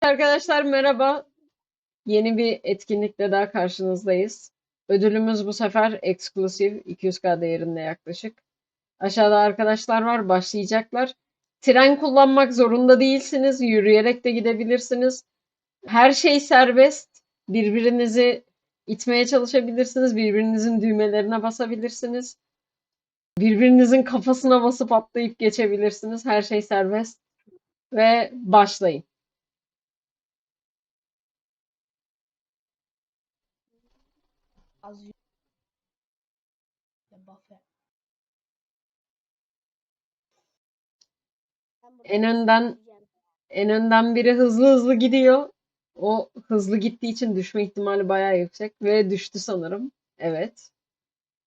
Arkadaşlar merhaba. Yeni bir etkinlikle daha karşınızdayız. Ödülümüz bu sefer eksklusif 200k değerinde yaklaşık. Aşağıda arkadaşlar var, başlayacaklar. Tren kullanmak zorunda değilsiniz. Yürüyerek de gidebilirsiniz. Her şey serbest. Birbirinizi itmeye çalışabilirsiniz. Birbirinizin düğmelerine basabilirsiniz. Birbirinizin kafasına basıp atlayıp geçebilirsiniz. Her şey serbest. Ve başlayın. Az Buffett. En önden en önden biri hızlı hızlı gidiyor. O hızlı gittiği için düşme ihtimali bayağı yüksek ve düştü sanırım. Evet.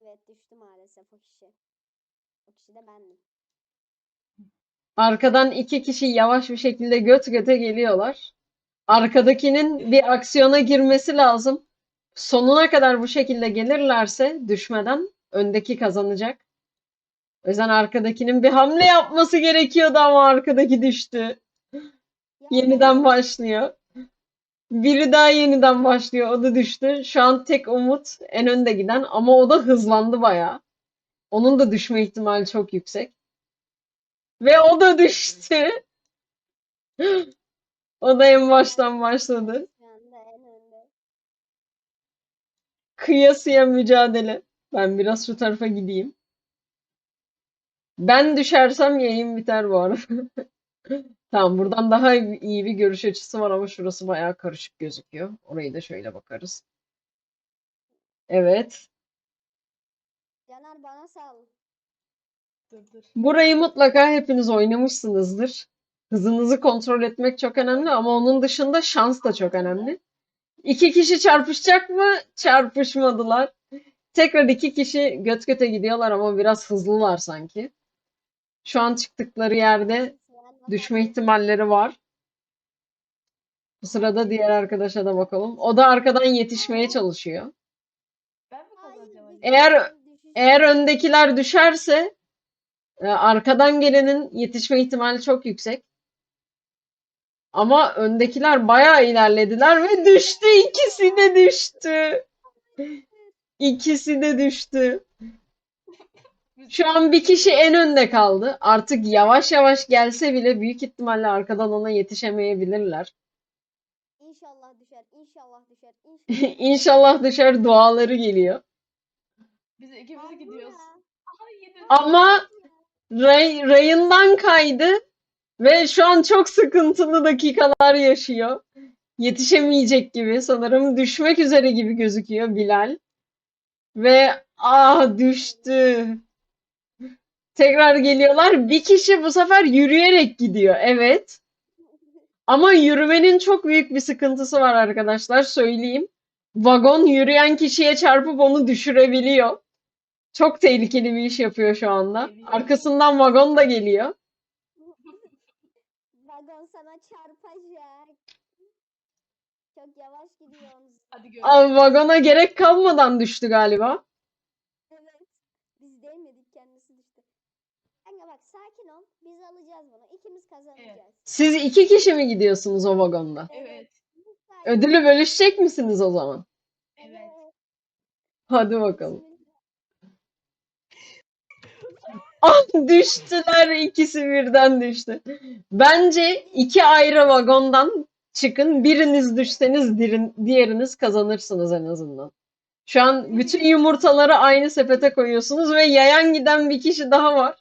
Evet düştü maalesef o kişi. O kişi de bendim. Arkadan iki kişi yavaş bir şekilde göt göte geliyorlar. Arkadakinin bir aksiyona girmesi lazım. Sonuna kadar bu şekilde gelirlerse düşmeden öndeki kazanacak. O yüzden arkadakinin bir hamle yapması gerekiyordu ama arkadaki düştü. Yeniden başlıyor. Biri daha yeniden başlıyor. O da düştü. Şu an tek umut en önde giden ama o da hızlandı bayağı. Onun da düşme ihtimali çok yüksek. Ve o da düştü. O da en baştan başladı. Şu anda en önde. Kıyasıya mücadele. Ben biraz şu tarafa gideyim. Ben düşersem yayın biter bu arada. Tamam, buradan daha iyi bir görüş açısı var ama şurası bayağı karışık gözüküyor. Orayı da şöyle bakarız. Evet. Caner bana sal. Dur dur. Burayı mutlaka hepiniz oynamışsınızdır. Hızınızı kontrol etmek çok önemli ama onun dışında şans da çok önemli. İki kişi çarpışacak mı? Çarpışmadılar. Tekrar iki kişi göt göte gidiyorlar ama biraz hızlılar sanki. Şu an çıktıkları yerde düşme ihtimalleri var. Bu sırada diğer arkadaşa da bakalım. O da arkadan yetişmeye çalışıyor. Eğer eğer öndekiler düşerse e, arkadan gelenin yetişme ihtimali çok yüksek. Ama öndekiler bayağı ilerlediler ve düştü. İkisi de düştü. İkisi de düştü. Şu an bir kişi en önde kaldı. Artık yavaş yavaş gelse bile büyük ihtimalle arkadan ona yetişemeyebilirler. İnşallah düşer. İnşallah düşer. İnşallah. İnşallah düşer duaları geliyor. Biz ikimiz gidiyoruz. Ama ray, rayından kaydı ve şu an çok sıkıntılı dakikalar yaşıyor. Yetişemeyecek gibi sanırım düşmek üzere gibi gözüküyor Bilal. Ve ah düştü. Tekrar geliyorlar. Bir kişi bu sefer yürüyerek gidiyor. Evet. Ama yürümenin çok büyük bir sıkıntısı var arkadaşlar. Söyleyeyim. Vagon yürüyen kişiye çarpıp onu düşürebiliyor. Çok tehlikeli bir iş yapıyor şu anda. Arkasından vagon da geliyor. Çarpacak. Çok yavaş gidiyorsunuz. Hadi görüşürüz. Aa, vagona gerek kalmadan düştü galiba. Evet. Biz değmedik kendisi düştü. Kanka bak sakin ol. Biz alacağız bunu. İkimiz kazanacağız. Siz iki kişi mi gidiyorsunuz o vagonda? Evet. Ödülü bölüşecek misiniz o zaman? Evet. Hadi bakalım. Ah düştüler ikisi birden düştü. Bence iki ayrı vagondan çıkın. Biriniz düşseniz dirin- diğeriniz kazanırsınız en azından. Şu an bütün yumurtaları aynı sepete koyuyorsunuz ve yayan giden bir kişi daha var.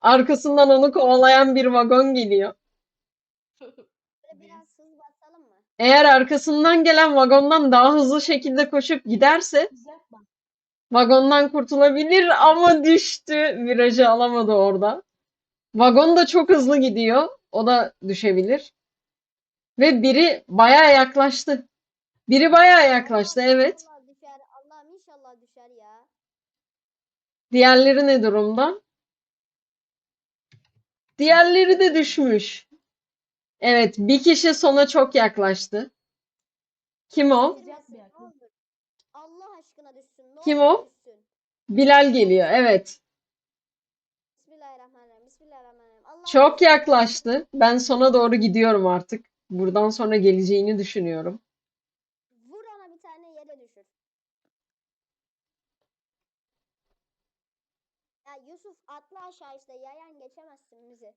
Arkasından onu kovalayan bir vagon geliyor. Eğer arkasından gelen vagondan daha hızlı şekilde koşup giderse. Vagondan kurtulabilir ama düştü. Virajı alamadı orada. Vagon da çok hızlı gidiyor. O da düşebilir. Ve biri bayağı yaklaştı. Biri bayağı yaklaştı, evet. Düşer. Allah'ım inşallah düşer ya. Diğerleri ne durumda? Diğerleri de düşmüş. Evet, bir kişi sona çok yaklaştı. Kim o? Sıcak bir. Allah aşkına düşsün. Ne Kim olur o? düşsün. Bilal geliyor. Evet. Bismillahirrahmanirrahim. Bismillahirrahmanirrahim. Allah Çok yaklaştı. Ben sona doğru gidiyorum artık. buradan sonra geleceğini düşünüyorum. Vur ona bir tane yere düşür. Ya Yusuf atla aşağı işte yayan geçemezsin bizi.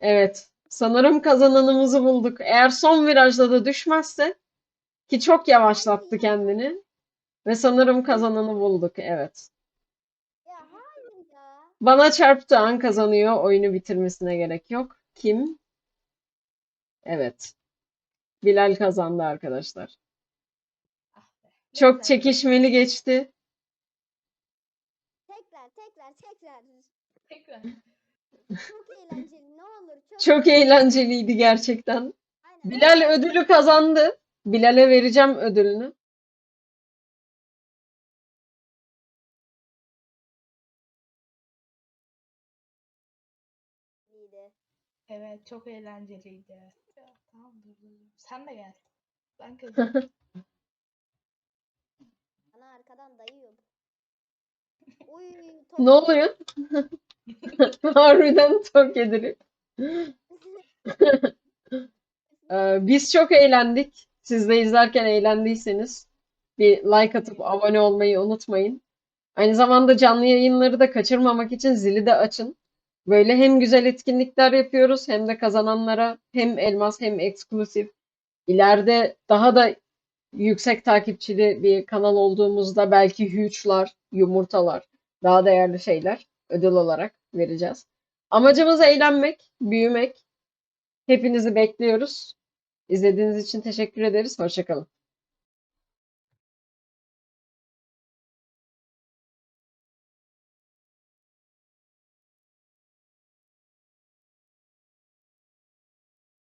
Evet, sanırım kazananımızı bulduk. Eğer son virajda da düşmezse ki çok yavaşlattı kendini ve sanırım kazananı bulduk. Evet. Ya hayır ya. Bana çarptığı an kazanıyor. Oyunu bitirmesine gerek yok. Kim? Evet. Bilal kazandı arkadaşlar. Ah be. Çok çekişmeli geçti. Tekrar tekrar tekrar. Tekrar. Çok eğlenceli ne olur çok. Çok eğlenceliydi gerçekten. Aynen. Bilal ödülü kazandı. Bilal'e vereceğim ödülünü. İyiydi. Evet çok eğlenceliydi. Ya, tamam dur dur. Sen de gel. Ben kazandım. Bana arkadan dayıyor. Uy top. Ne oluyor? Harbiden tok edilip. Ee, biz çok eğlendik. Siz de izlerken eğlendiyseniz bir like atıp abone olmayı unutmayın. Aynı zamanda canlı yayınları da kaçırmamak için zili de açın. Böyle hem güzel etkinlikler yapıyoruz hem de kazananlara hem elmas hem eksklusif. İleride daha da yüksek takipçili bir kanal olduğumuzda belki huge'lar, yumurtalar, daha değerli şeyler ödül olarak vereceğiz. Amacımız eğlenmek, büyümek. Hepinizi bekliyoruz. İzlediğiniz için teşekkür ederiz. Hoşça kalın.